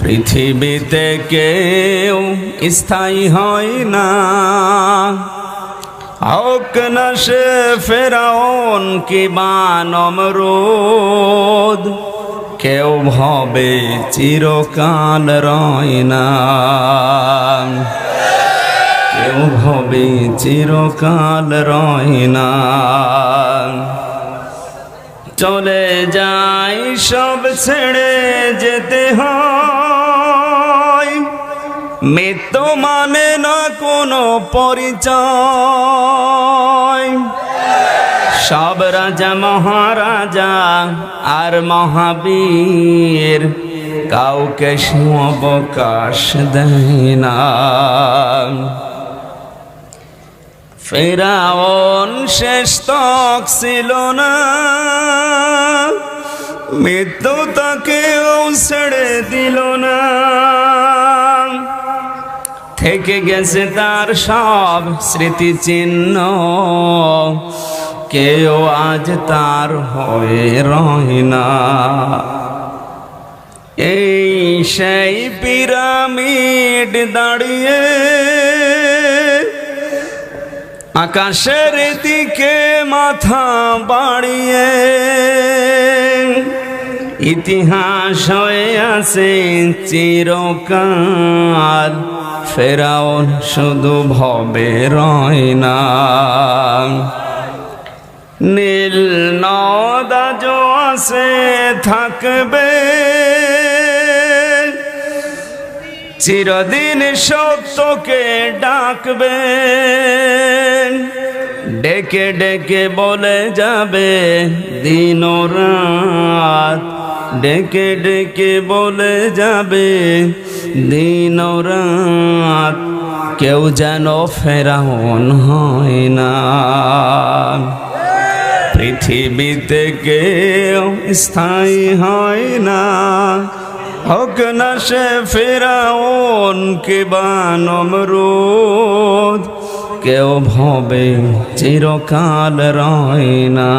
পৃথিবীতে কেউ স্থায়ী হয় না। হোক না সে ফেরাউন কি নমরুদ কেউ ভবে চিরকাল রয় না। কেউ ভবে চিরকাল রয় না। চলে যাই সব ছেড়ে যেতে হয়। মৃত্যু মানে না কোনো পরিচয়। সব রাজা মহারাজা আর মহাবীর কাউকে অবকাশ দেয় না। ফেরাউন শেষ তক ছিল না। মৃত্যু তাকেও ছেড়ে দিল না। থেকে গেছে তার সব স্মৃতিচিহ্ন। কেউ আজ তার হয়ে রয় না। এই সেই পিরামিড দাঁড়িয়ে আকাশের দিকে মাথা বাড়িয়ে ইতিহাস হয়ে আছে চিরকাল। ফেরাউন শুধু ভবে রয় না। নীল নদাজ আছে, থাকবে। চিরদিন সত্যকে ডাকবে। ডেকে ডেকে বলে যাবে দিন রাত ডেকে ডেকে বলে যাবে দিন রাত কেউ যেন ফেরাউন হয় না। পৃথিবীতে কেউ স্থায়ী হয় না। হোক না সে ফেরাউন কে বা নমরুদ কেউ ভবে চিরকাল রয় না।